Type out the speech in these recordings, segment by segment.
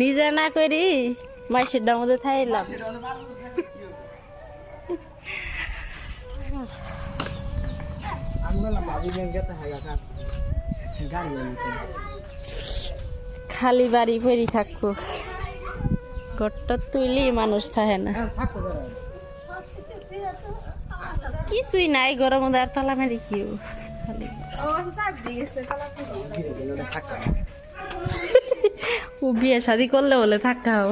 নিজে না করি মাসের মধ্যে থাইলাম। খালি বাড়ি পরি থাকব ঘরটা তুইলি মানুষ থাকে না। হ্যাঁ কিছুই নাই গরম আর তলা মেরে কিও খালি ও বিয়ে শাদি করলে বলে থাকাও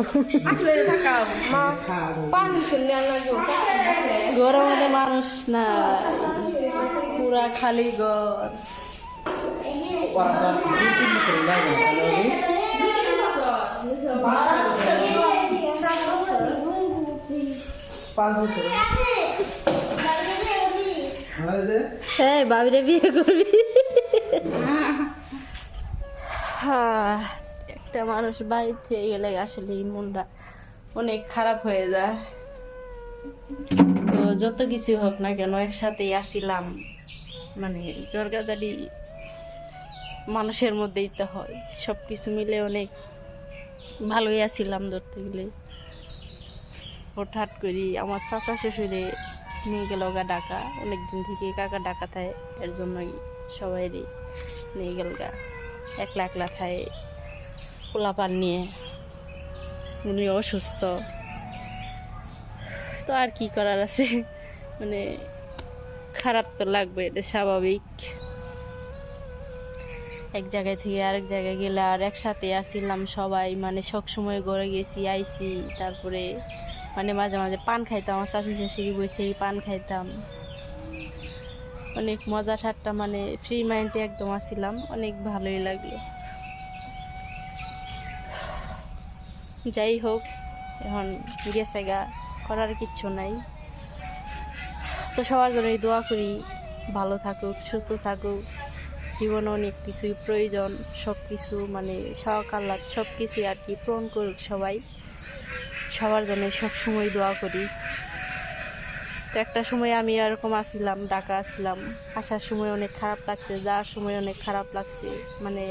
গরম মধ্যে মানুষ না পুরা খালি ঘর। হয় হ্যাঁ বাবিরে বিয়ে করবি? হ্যাঁ, একটা মানুষ বাড়ি থেকে গেলে আসলে মনটা অনেক খারাপ হয়ে যায়। তো যত কিছু হোক না কেন একসাথেই আসিলাম। মানে জর্গাদারি মানুষের মধ্যেই তো হয়। সব কিছু মিলে অনেক ভালোই আছিলাম ধরতে গেলে। হঠাৎ করি আমার চাচা শ্বশুরে নিয়ে গেল গা ডাকা অনেক দিন থেকে কাকা ডাকা থায় এর জন্যই সবাইরই নিয়ে গেল গা। একলা একলা খায়। পোলাপান নিয়ে। উনি অসুস্থ। তো আর কি করার আছে? মানে খারাপ তো লাগবে, এটা স্বাভাবিক। এক জায়গায় থেকে আরেক জায়গায় গেলে আর একসাথে আসছিলাম সবাই মানে সব সময় ঘরে গেছি, আইছি, তারপরে মানে মাঝে মাঝে পান খাইতাম, আমার শাশুড়ি শাশুড়ি বসে পান খাইতাম। অনেক মজা ঠাট্টা মানে ফ্রি মাইন্ডে একদম আসছিলাম, অনেক ভালোই লাগল। যাই হোক, এখন গেছে গা করার কিচ্ছু নাই। তো সবার জন্যই দোয়া করি, ভালো থাকুক, সুস্থ থাকুক। জীবনে অনেক কিছুই প্রয়োজন সব কিছু মানে শখ আল্লাহ সব কিছুই আর কি পূরণ করুক সবাই। সবার জন্য সবসময় দোয়া করি। তো একটা সময় আমি এরকম আসছিলাম ঢাকা আসছিলাম আসার সময় অনেক খারাপ লাগছে, যাওয়ার সময় অনেক খারাপ লাগছে মানে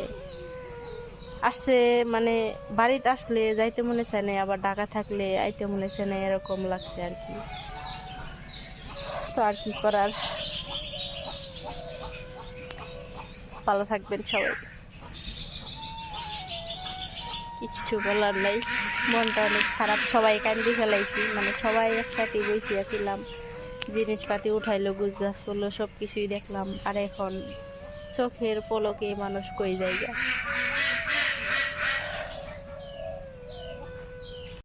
আসতে মানে বাড়িতে আসলে যাইতে মনে চায় না, আবার ঢাকা থাকলে আইতে মনে চায় না, এরকম লাগছে আর কি। তো আর কি করার? ভালো থাকবেন সবাই। কিচ্ছু বলার নাই, মনটা অনেক খারাপ। সবাই কান্দি ফেলাইছি মানে সবাই একসাথে বসিয়াছিলাম জিনিসপাতি উঠাইলো গুজগাছ করল সব কিছুই দেখলাম। আর এখন চোখের পলকে মানুষ কই যায়